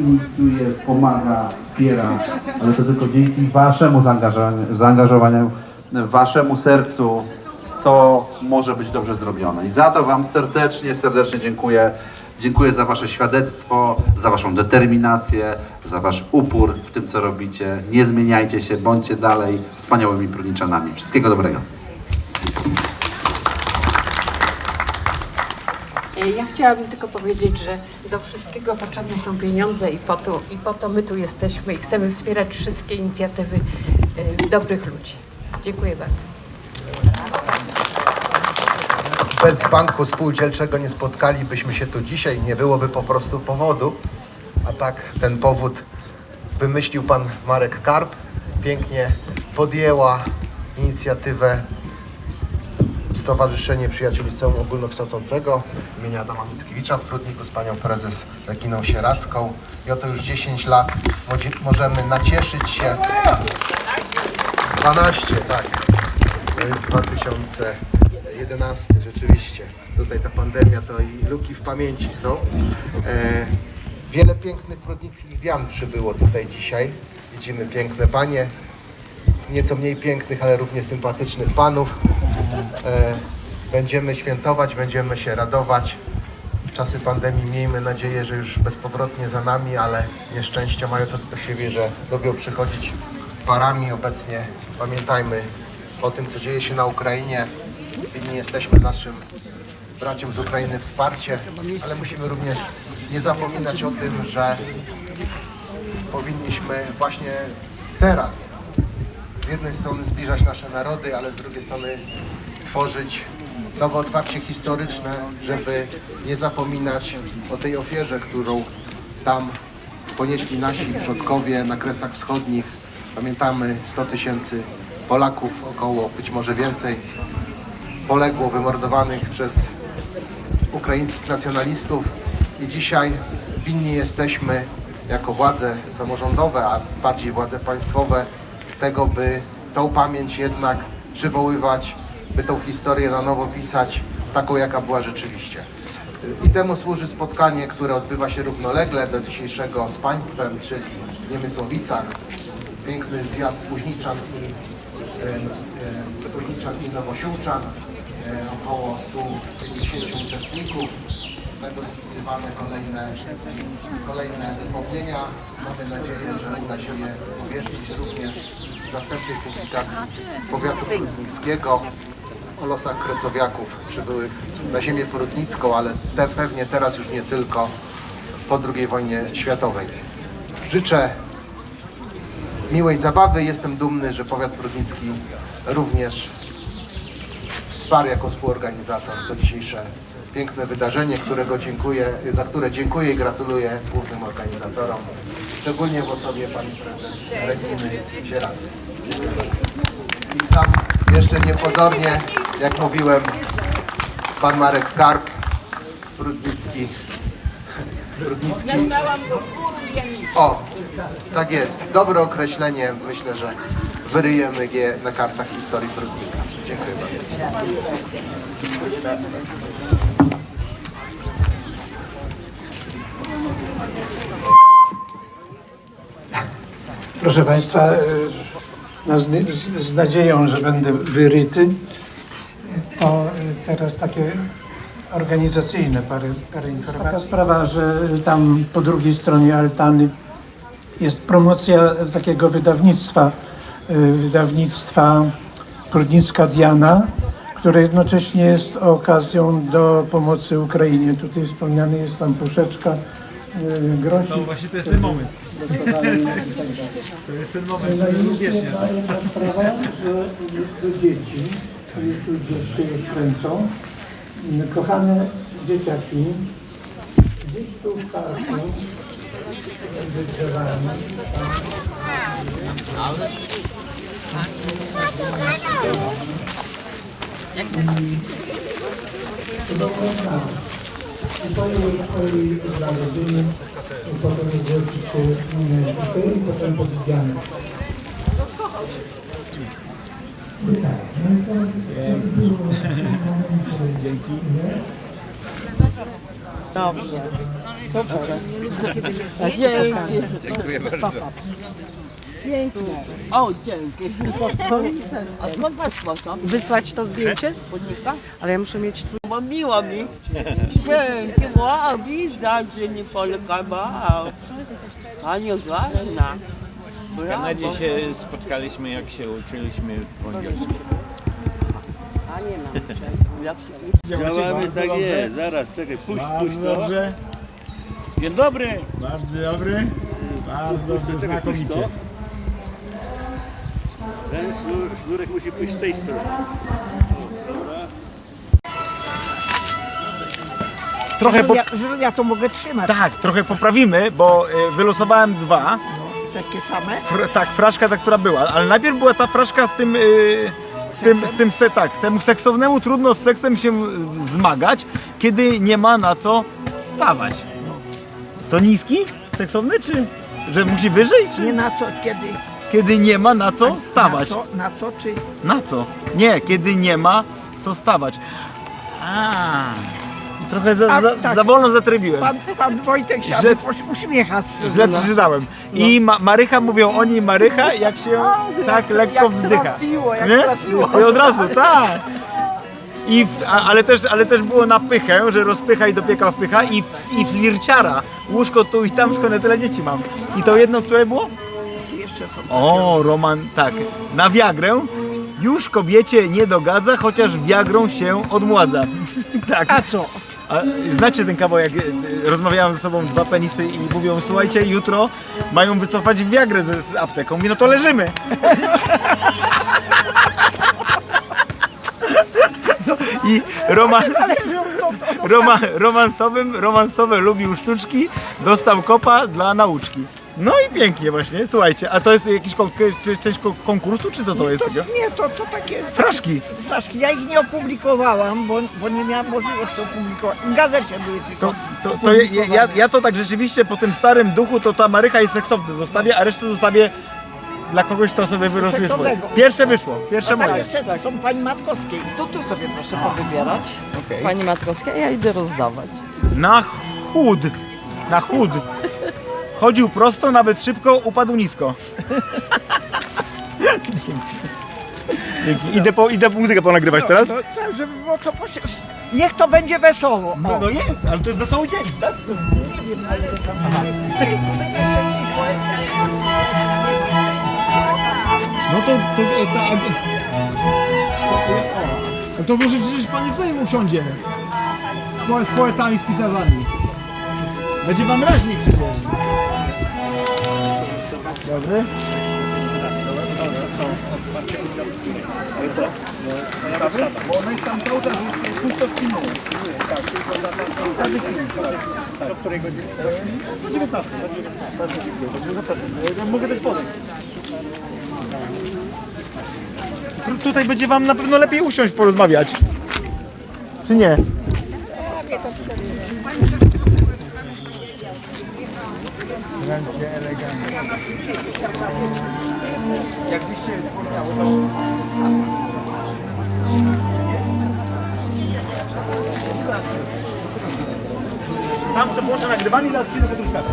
inicjuje, pomaga, wspiera, ale to tylko dzięki Waszemu zaangażowaniu, zaangażowaniu Waszemu sercu to może być dobrze zrobione. I za to Wam serdecznie, serdecznie dziękuję. Dziękuję za Wasze świadectwo, za Waszą determinację, za Wasz upór w tym, co robicie. Nie zmieniajcie się, bądźcie dalej wspaniałymi prudniczanami. Wszystkiego dobrego. E, Ja chciałabym tylko powiedzieć, że do wszystkiego potrzebne są pieniądze i po to, i po to my tu jesteśmy i chcemy wspierać wszystkie inicjatywy e, dobrych ludzi. Dziękuję bardzo. Bez banku spółdzielczego nie spotkalibyśmy się tu dzisiaj, nie byłoby po prostu powodu. A tak ten powód wymyślił pan Marek Karp. Pięknie podjęła inicjatywę Stowarzyszenie Przyjaciół Liceum Ogólnokształcącego imienia Adama Mickiewicza w Prudniku z panią prezes Reginą Sieracką. I oto już 10 lat możemy nacieszyć się 12, tak. To jest 2011, rzeczywiście. Tutaj ta pandemia to i luki w pamięci są. E, wiele pięknych prudnickich dian przybyło tutaj dzisiaj. Widzimy piękne panie, nieco mniej pięknych, ale równie sympatycznych panów. E, będziemy świętować, będziemy się radować. Czasy pandemii miejmy nadzieję, że już bezpowrotnie za nami, ale nieszczęścia mają to do siebie, że lubią przychodzić parami. Obecnie pamiętajmy o tym, co dzieje się na Ukrainie. Winni jesteśmy naszym braciom z Ukrainy wsparcie, ale musimy również nie zapominać o tym, że powinniśmy właśnie teraz z jednej strony zbliżać nasze narody, ale z drugiej strony tworzyć nowe otwarcie historyczne, żeby nie zapominać o tej ofierze, którą tam ponieśli nasi przodkowie na Kresach Wschodnich. Pamiętamy 100 tysięcy Polaków, około być może więcej, poległo wymordowanych przez ukraińskich nacjonalistów i dzisiaj winni jesteśmy jako władze samorządowe, a bardziej władze państwowe tego, by tą pamięć jednak przywoływać, by tą historię na nowo pisać taką, jaka była rzeczywiście. I temu służy spotkanie, które odbywa się równolegle do dzisiejszego z państwem, czyli w Niemysłowicach. Piękny zjazd Późniczan i e, e, Późniczan i Nowosiłczan. E, około 150 uczestników. Będą spisywane kolejne, kolejne wspomnienia. Mamy nadzieję, że uda się je uwierzyć również następnej publikacji powiatu prudnickiego o losach kresowiaków przybyłych na ziemię prudnicką, ale te, pewnie teraz już nie tylko po II wojnie światowej. Życzę miłej zabawy. Jestem dumny, że powiat prudnicki również wsparł jako współorganizator to dzisiejsze piękne wydarzenie, którego dziękuję, za które dziękuję i gratuluję głównym organizatorom, szczególnie w osobie pani prezes Reginy Sieradzy. I tam jeszcze niepozornie, jak mówiłem, pan Marek Karp, Prudnicki. Prudnicki. O, tak jest. Dobre określenie. Myślę, że wyryjemy je na kartach historii Prudnika. Dziękuję bardzo. Proszę Państwa, y, no z, nadzieją, że będę wyryty, to y, teraz takie organizacyjne parę, parę informacji. Taka sprawa, że tam po drugiej stronie altany jest promocja takiego wydawnictwa, y, wydawnictwa Prudnicka Diana, które jednocześnie jest okazją do pomocy Ukrainie. Tutaj wspomniany jest tam puszeczka, grosik. No właśnie to jest ten moment. To jest ten moment, który lubię się. sprawa, że do dzieci, gdzieś się już kręcą. Kochane dzieciaki, gdzieś tu w parku, między drzewami, tam. I po jej, znalezieniu, potem mm, tutaj i potem to Dzięki. Dobrze. Super. Dziękuję bardzo. Pięknie. O, dzięki. A skąd weszło to? Wysłać to zdjęcie? Podnika? Ale ja muszę mieć tu. Bo miło mi. Dzięki. Wow, widać, że nie polkował. Aniu ważna. W Kanadzie się spotkaliśmy, jak się uczyliśmy po angielsku. A nie mam. Działamy tak jest, zaraz, czekaj, puść, puść Bardzo to. dobrze, Dzień dobry. bardzo dobry, bardzo dobrze, znakomicie. Ten sznur, sznurek musi pójść z tej strony. Trochę po... Ja, ja to mogę trzymać. Tak, trochę poprawimy, bo y, wylosowałem dwa. Takie same? Fr, tak, fraszka ta, która była, ale najpierw była ta fraszka z tym, y, z tym, z tym se, tak, z temu seksownemu trudno z seksem się zmagać, kiedy nie ma na co stawać. To niski seksowny, czy że musi wyżej, czy Nie na co, kiedy? Kiedy nie ma na co stawać? Na co, na co czy... Na co? Nie, kiedy nie ma co stawać. A, trochę za, A, za, tak. za wolno zatrybiłem. Pan, pan Wojtek się Źle... uśmiecha. z- Źle no. przeczytałem. I ma, Marycha mówią oni Marycha, jak się tak lekko jak wzdycha. trafiło, jak Nie? trafiło. I od razu, tak. I w, a, ale, też, ale też było na pychę, że rozpycha i dopieka wpycha i, f- i flirciara. Łóżko tu i tam, skąd ja tyle dzieci mam. I to jedno, które było? Są. O, Roman, tak. Na Viagrę już kobiecie nie dogadza, chociaż Viagrą się odmładza. tak. A co? A znacie ten kawałek, jak e, rozmawiałem ze sobą dwa penisy i mówią, słuchajcie, jutro mają wycofać Viagrę z, z apteką. Mówię, no to leżymy. I Roman, Roman, romansowym, romansowe lubił sztuczki, dostał kopa dla nauczki. No i pięknie właśnie, słuchajcie, a to jest jakiś kon- czy- część ko- konkursu, czy co to jest? To, takiego? nie, to, to takie Fraszki. flaszki. Ja ich nie opublikowałam, bo, bo nie miałam możliwości opublikować. W gazecie były tylko. To, to, to ja, ja, ja to tak rzeczywiście po tym starym duchu, to ta Marycha i seksowny zostawię, a resztę zostawię dla kogoś, kto sobie wyrosuje swoje. Seksownego. Pierwsze wyszło, pierwsze A tak moje. jeszcze są pani Matkowskiej. To tu sobie proszę powybierać. Pani Matkowska, ja idę rozdawać. Na chód, na chód. Chodził prosto, nawet szybko, upadł nisko. Dzięki. Dzięki. Idę, po, idę muzykę ponagrywać teraz? No, tak, żeby było co posie... Niech to będzie wesoło. No, no jest, ale to jest wesoły dzień, tak? Nie wiem, ale to tam... No to, to e, ta... To, e, o, no to może przecież pani tutaj usiądzie. Z, po, z poetami, z pisarzami. Będzie wam raźniej przecież. Dobry? Bo ona jest tam cały czas, jest pusto w kinu. Tak, tylko na każdy film. Do której godziny? Do 19. Bardzo dziękuję. Także zapraszam. Mogę dać podejść. Tutaj będzie wam na pewno lepiej usiąść, porozmawiać. Czy nie? Ręce eleganckie. Jakbyście wspomniały, to... Tam co włączę nagrywanie zaraz przyjdę po truskawę.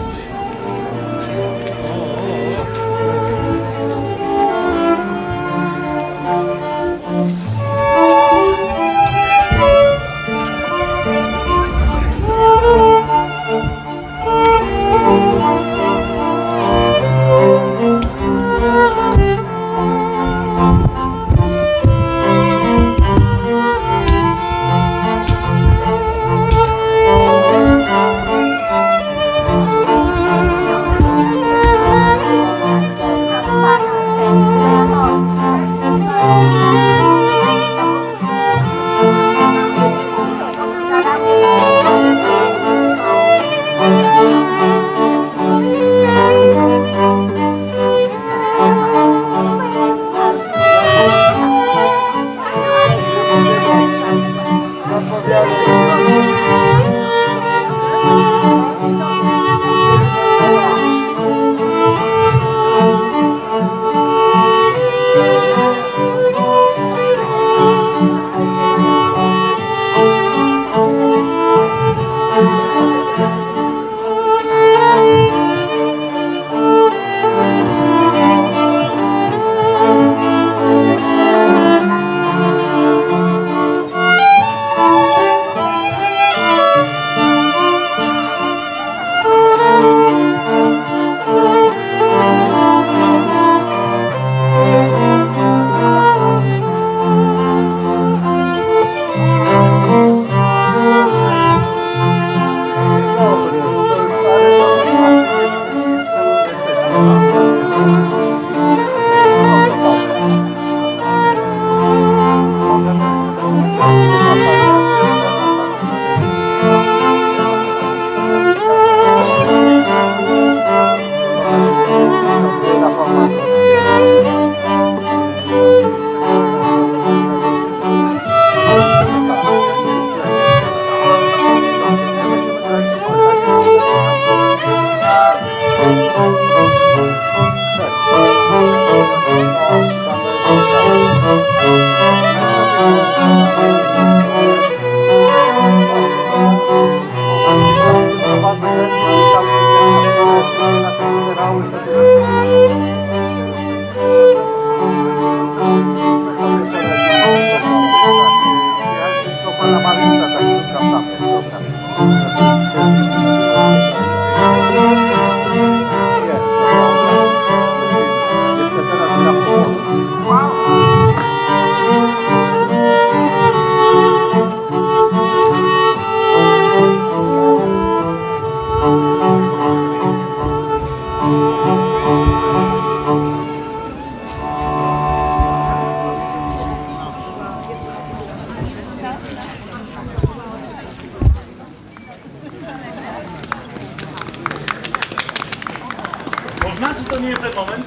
Moment?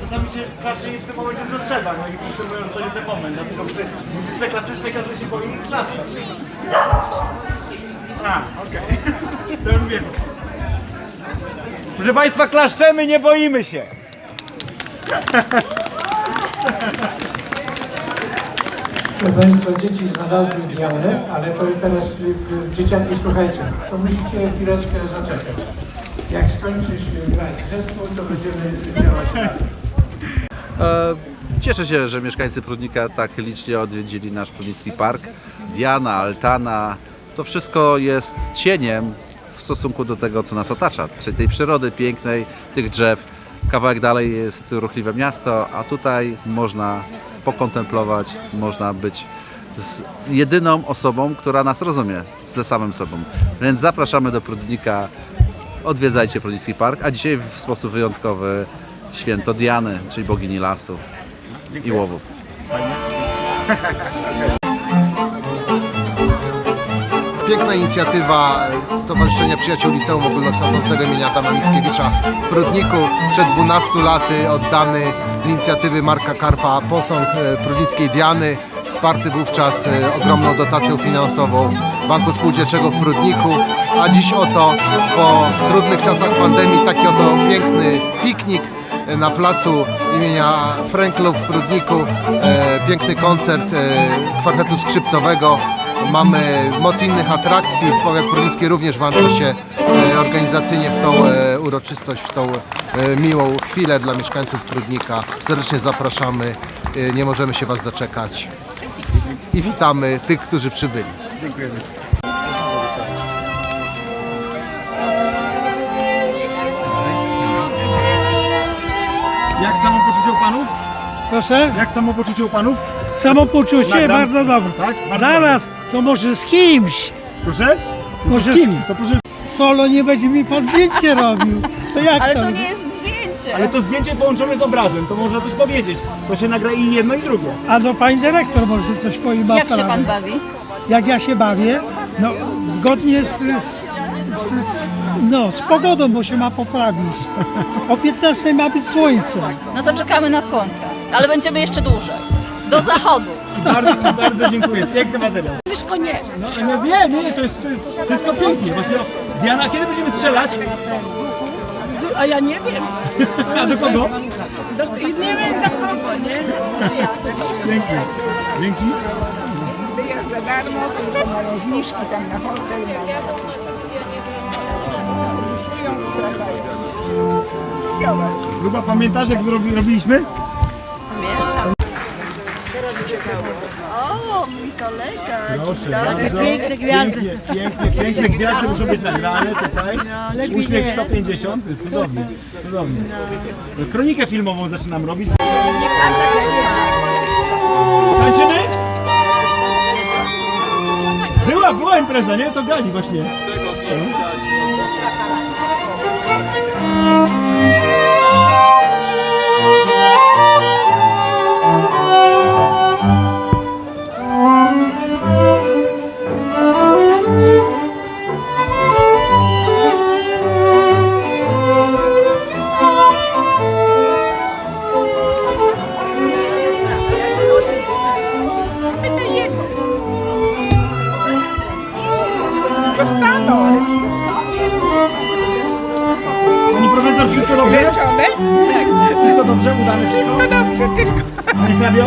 Czasami się każe i w tym momencie to trzeba, no i wszyscy mówią, że to nie ten moment, dlatego przy muzyce klasycznej każdy się boi klaskać. A, okej. To już wiem. Proszę Państwa, klaszczemy, nie boimy się. Proszę Państwa, dzieci znalazły Dianę, ale to teraz y, y, dzieciaki słuchajcie, to musicie chwileczkę zaczekać. Jak skończysz grać zespół, to będziemy działać. E, Cieszę się, że mieszkańcy Prudnika tak licznie odwiedzili nasz Prudnicki Park. Diana, Altana, to wszystko jest cieniem w stosunku do tego, co nas otacza, czyli tej przyrody pięknej, tych drzew. Kawałek dalej jest ruchliwe miasto, a tutaj można pokontemplować, można być z jedyną osobą, która nas rozumie, ze samym sobą. Więc zapraszamy do Prudnika, odwiedzajcie Prudnicki Park, a dzisiaj w sposób wyjątkowy święto Diany, czyli bogini lasu i łowów. Piękna inicjatywa Stowarzyszenia Przyjaciół Liceum Ogólnokształcącego imienia Adama Mickiewicza w Prudniku. Przed 12 laty oddany z inicjatywy Marka Karpa posąg e, prudnickiej Diany, wsparty wówczas e, ogromną dotacją finansową Banku Spółdzielczego w Prudniku. A dziś oto po trudnych czasach pandemii taki oto piękny piknik e, na placu imienia Franklów w Prudniku. E, piękny koncert kwartetu skrzypcowego. Mamy moc innych atrakcji. Powiat Prudnicki również włącza się organizacyjnie w tą uroczystość, w tą miłą chwilę dla mieszkańców Prudnika. Serdecznie zapraszamy. Nie możemy się Was doczekać. I witamy tych, którzy przybyli. Dziękujemy. Jak samopoczucie u panów? Proszę? Jak samopoczucie u panów? Samopoczucie Nagram. bardzo dobre. Tak? Bardzo Zaraz, to może z kimś. Proszę? Może Z kim? To proszę. Solo nie będzie mi pan zdjęcie robił. To jak Ale to? to nie jest zdjęcie. Ale to zdjęcie połączone z obrazem, to można coś powiedzieć. To się nagra i jedno i drugie. A no pani dyrektor może coś poima Jak się pan bawi? Jak ja się bawię? No zgodnie z, z, z, z, no, z pogodą, bo się ma poprawić. O 15 ma być słońce. No to czekamy na słońce. Ale będziemy jeszcze dłużej. Do zachodu. Bardzo, bardzo dziękuję. Piękny materiał. Wszystko nie. No, no nie, nie, to jest, to jest wszystko pięknie. Właśnie, no, Diana, kiedy będziemy strzelać? A ja nie wiem. A do kogo? nie wiem do kogo, nie? Dzięki. Dzięki. Za darmo, zniżki tam na hotel. Luba, pamiętasz jak robi, robiliśmy? O, mój kolega. Proszę, bardzo. Piękne gwiazdy. Pięknie, pięknie, piękne gwiazdy muszą być nagrane tutaj. Uśmiech 150, to jest cudownie, cudownie. Kronikę filmową zaczynam robić. Tańczymy? Była, była impreza, nie? To gali właśnie. Pani Udane wszystko? Wszystko dobrze, tylko. Pani hrabio,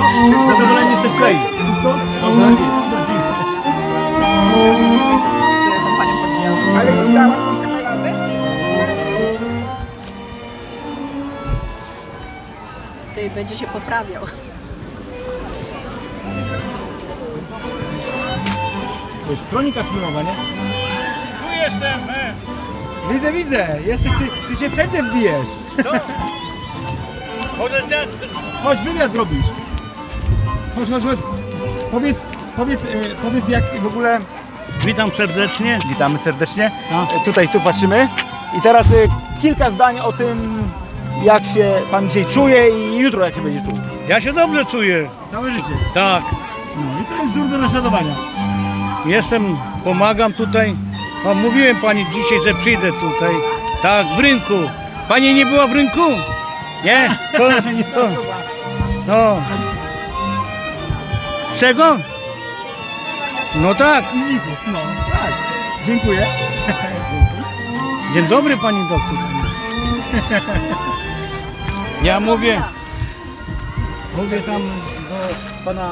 zadowoleni jesteście? Wszystko? Dobrze? Jest. Tą panią podbijałam. Ty będzie się poprawiał. To jest kronika filmowa, nie? Tu jestem, Widzę, widzę. Jesteś, ty, ty się wszędzie wbijesz. Chodź, wywiad zrobisz. Chodź, chodź, chodź. Powiedz, powiedz, e, powiedz jak w ogóle... Witam serdecznie. Witamy serdecznie. E, Tutaj, tu patrzymy. I teraz e, kilka zdań o tym, jak się pan dzisiaj czuje i jutro jak się będzie czuł. Ja się dobrze czuję. Całe życie. Tak. No i to jest wzór do naśladowania. Jestem, pomagam tutaj. Mówiłem pani dzisiaj, że przyjdę tutaj. Tak, w rynku. Pani nie była w rynku? Nie? To, to, no. Czego? No tak. No, tak. Dziękuję. Dzień dobry pani doktor. Ja mówię. Mówię tam do pana.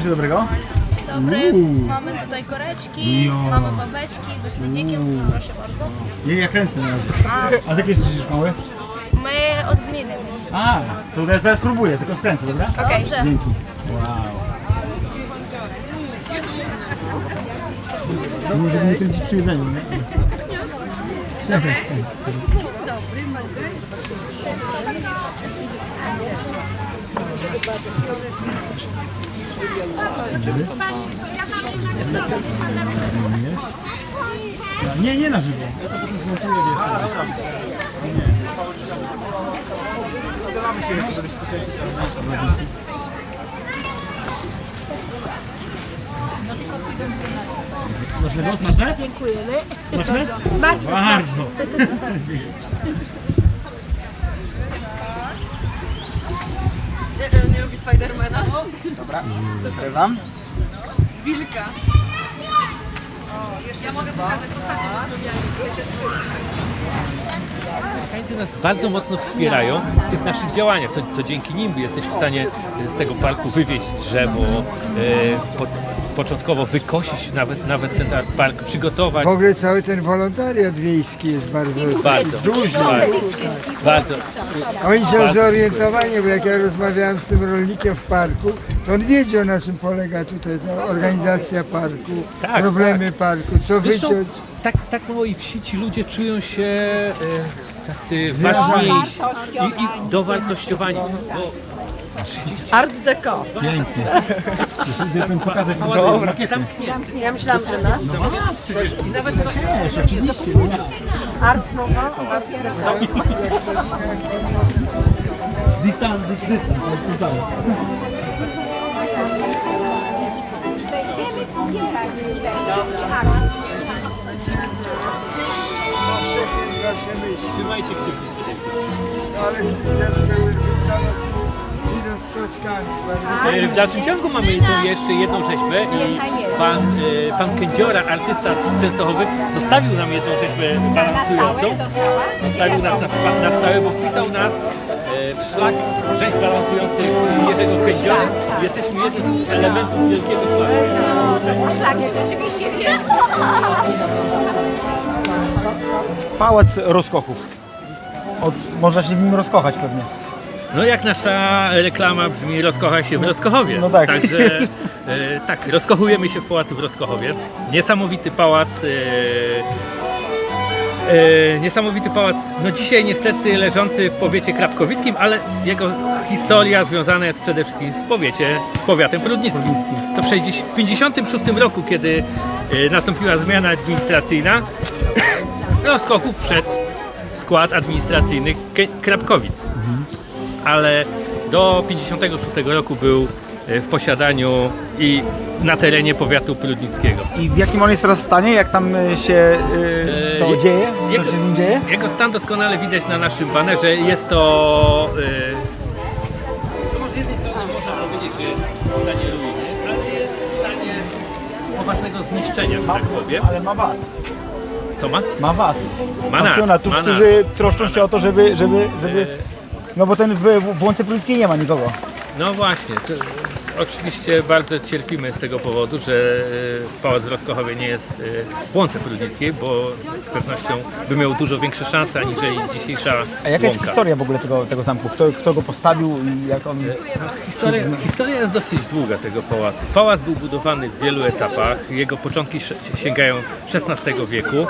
Macie dobrego? Dobry, mamy tutaj koreczki, mamy babeczki ze śledzikiem, proszę bardzo. Nie, ja kręcę na razie. A z jakiej jesteście szkoły? My od gminy. A, to teraz, teraz spróbuję, tylko skręcę, dobra? Okej. Dobrze. Dzięki. Wow. Może nie kręcić przy jedzeniu, nie? Jest. Nie, nie na żywo. Nie. Zgadamy się jeszcze, żebyś pokręcić, ale nie. Smacznego? Smaczne? Dziękujemy. Smaczne? Smaczne, Bardzo. Nie lubi Spidermana? Dobra, zrywam. Wilka. Ja mogę pokazać ostatnio Mieszkańcy nas bardzo mocno wspierają w tych naszych działaniach. To, to dzięki nim jesteśmy w stanie z tego parku wywieźć drzewo, e, po, początkowo wykosić nawet, nawet ten park, przygotować. W ogóle cały ten wolontariat wiejski jest bardzo, Bardzo, duży. bardzo, bardzo. Oni są Bardzo zorientowani, bo jak ja rozmawiałem z tym rolnikiem w parku, to on wiedział na czym polega tutaj ta organizacja parku, Tak, problemy parku, co Zresztą wyciąć. tak, tak małej wsi ci ludzie czują się e, tacy ważniejsi i, i dowartościowani. Bo Art deco. Pięknie. Jeszcze ten pokazać makietę. zamknięty. Ja myślałam, że nas. No nas przecież. I nawet Też, oczywiście. no. Art nowa. Dystans, dys, dystans, jest dystans. Będziemy wspierać wszystkie Trzymajcie kciuki. No ale spółeczka wystawa z z koczkami. bardzo E, W dalszym ciągu mamy tu jeszcze jedną rzeźbę i pan, e, pan Kędziora, artysta z Częstochowy, zostawił nam jedną rzeźbę balansującą. Zostawił nas na, na stałe, bo wpisał nas e, w szlak rzeźb balansujących Jerzego Kędziora. Jesteśmy jednym z elementów wielkiego szlaku. Szlak jest rzeczywiście wielki. Pałac rozkochów. Od, można się w nim rozkochać pewnie. No jak nasza reklama brzmi, rozkocha się w Roskochowie. No tak. Także e, tak, rozkochujemy się w pałacu w Roskochowie. Niesamowity pałac. E, e, niesamowity pałac, no dzisiaj niestety leżący w powiecie krapkowickim, ale jego historia związana jest przede wszystkim z powiecie, z powiatem prudnickim. To w 1956 roku, kiedy e, nastąpiła zmiana administracyjna, Roskochów wszedł w skład administracyjny Ke- Krapkowic ale do 56 roku był e, w posiadaniu i na terenie powiatu prudnickiego. I w jakim on jest teraz stanie? Jak tam y, się y, to E, dzieje? Co jego- się z nim dzieje? Jego stan doskonale widać na naszym banerze. Jest to. e, no z jednej strony można powiedzieć, że jest w stanie ruiny, ale jest w stanie poważnego zniszczenia, że tak powiem. Ale ma was. Co ma? Ma was. Ma nas, Pasjonatów, ma nas. którzy troszczą się o to, żeby, żeby, żeby... No bo ten w, w Łące nie ma nikogo. No właśnie. To, oczywiście bardzo cierpimy z tego powodu, że e, Pałac w Roskochowie nie jest e, w łące prudnickiej, bo z pewnością by miał dużo większe szanse aniżeli dzisiejsza A jaka jest łąka. historia w ogóle tego, tego zamku? Kto, kto go postawił i jak on... Historia, historia jest dosyć długa tego pałacu. Pałac był budowany w wielu etapach. Jego początki sięgają XVI wieku.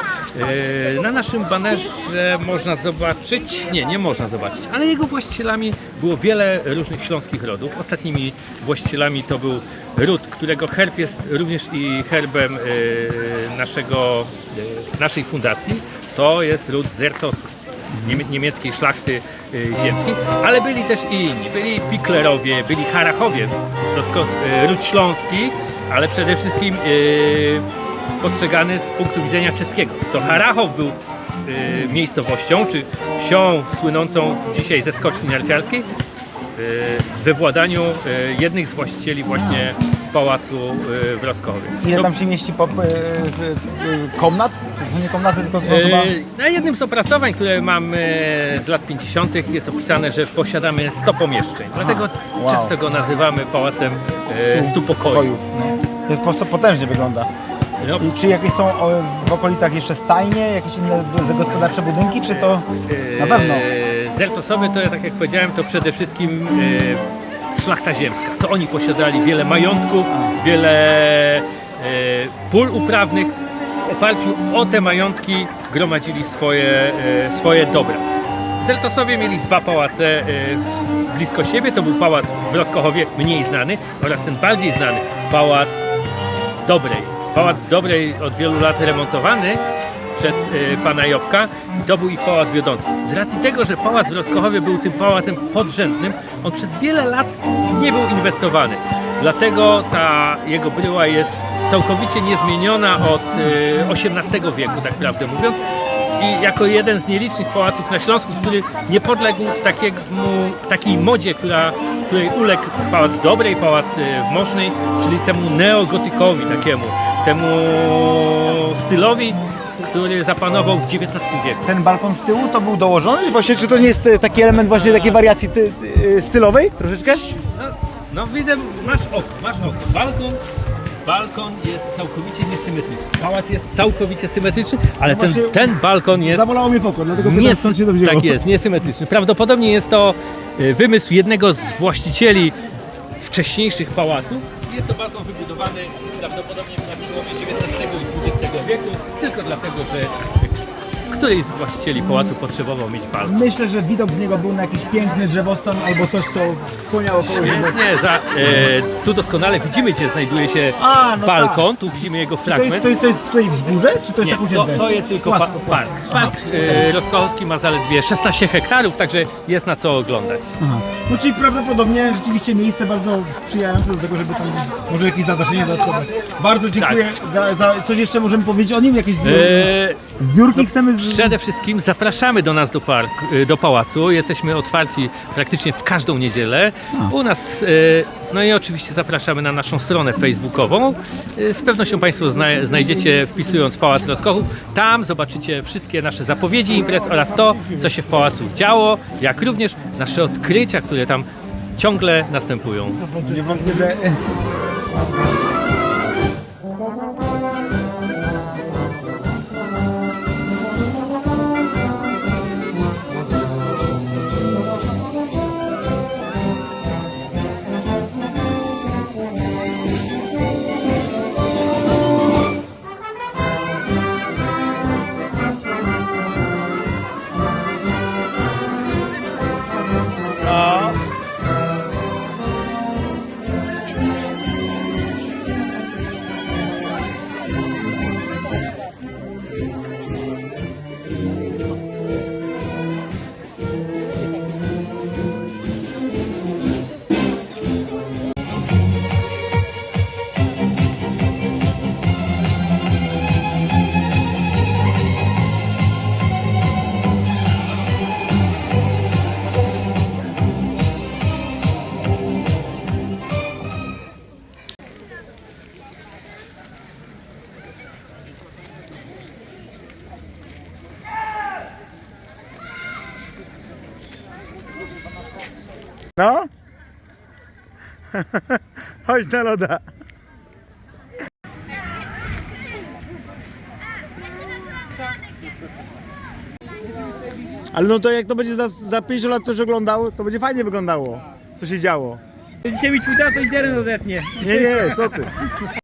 Na naszym banerze można zobaczyć, nie, nie można zobaczyć, ale jego właścicielami było wiele różnych śląskich rodów. Ostatnimi właścicielami to był ród, którego herb jest również i herbem yy, naszego, yy, naszej fundacji. To jest ród Zertosów niemie- niemieckiej szlachty y, ziemskiej, ale byli też i inni. Byli Piklerowie, byli Harachowie, to y, ród śląski, ale przede wszystkim y, postrzegany z punktu widzenia czeskiego. To Harachow był y, miejscowością, czy wsią słynącą dzisiaj ze skoczni narciarskiej, y, we władaniu y, jednych z właścicieli właśnie pałacu y, w Roskowie. Ile tam się mieści po, e, komnat? To nie komnaty, tylko są chyba... Na jednym z opracowań, które mam z lat 50. jest opisane, że posiadamy 100 pomieszczeń. Dlatego wow. często go nazywamy pałacem e, 100 pokojów. No. To po prostu potężnie wygląda. I czy jakieś są o, w okolicach jeszcze stajnie, jakieś inne gospodarcze budynki, czy to na pewno? E, Zertosowie to, tak jak powiedziałem, to przede wszystkim e, szlachta ziemska. To oni posiadali wiele majątków, wiele e, pól uprawnych. W oparciu o te majątki gromadzili swoje, e, swoje dobra. Zeltosowie mieli dwa pałace e, w- blisko siebie. To był pałac w Roskochowie, mniej znany, oraz ten bardziej znany, pałac Dobrej. Pałac Dobrej od wielu lat remontowany przez y, pana Jobka i to był ich pałac wiodący. Z racji tego, że pałac w Roskochowie był tym pałacem podrzędnym, on przez wiele lat nie był inwestowany. Dlatego ta jego bryła jest całkowicie niezmieniona od y, XVIII wieku, tak prawdę mówiąc. I jako jeden z nielicznych pałaców na Śląsku, który nie podległ takiemu, takiej modzie, która, której uległ Pałac Dobrej, Pałac y, w czyli temu neogotykowi takiemu, temu stylowi, który zapanował w XIX wieku. Ten balkon z tyłu to był dołożony? Właśnie, czy to nie jest e, taki element właśnie takiej wariacji ty, ty, stylowej troszeczkę? No, no widzę, masz oko, masz oko. Balkon, balkon jest całkowicie niesymetryczny. Pałac jest całkowicie symetryczny, ale ten, właśnie ten balkon jest... Zabolało mnie w oko, dlatego pytam, Nie, skąd się to wzięło. tak jest, niesymetryczny. Prawdopodobnie jest to y, wymysł jednego z właścicieli wcześniejszych pałaców. Jest to balkon wybudowany prawdopodobnie wieku, tylko dlatego, że któryś z właścicieli pałacu potrzebował mieć balkon. Myślę, że widok z niego był na jakiś piękny drzewostan albo coś, co skłaniało kogoś, żeby... Nie, za, e, tu doskonale widzimy, gdzie znajduje się A, no balkon, tu widzimy jego Czy to jest, fragment. to, jest, to jest tutaj wzgórze, czy to jest Nie, tak to, uzięte? to jest tylko pa Płasko, płasko. park. Park e, Roskochowski ma zaledwie 16 hektarów, także jest na co oglądać. Aha. No czyli prawdopodobnie rzeczywiście miejsce bardzo sprzyjające do tego, żeby tam gdzieś, może jakieś zadaszenie dodatkowe. Bardzo dziękuję za, za coś jeszcze możemy powiedzieć o nim, jakieś zbiór, Eee, zbiórki chcemy... Z... Przede wszystkim zapraszamy do nas do, park, y, do pałacu. Jesteśmy otwarci praktycznie w każdą niedzielę. U nas, y, no i oczywiście zapraszamy na naszą stronę facebookową. Y, Z pewnością Państwo zna, znajdziecie wpisując Pałac Roskochów. Tam zobaczycie wszystkie nasze zapowiedzi imprez oraz to, co się w pałacu działo, jak również nasze odkrycia, które tam ciągle następują. Nie No? Chodź na loda. Ale no to jak to będzie za, za 50 lat ktoś oglądał, to będzie fajnie wyglądało, co się działo. Dzisiaj mi twój tato internet odetnie. Nie, nie, co ty.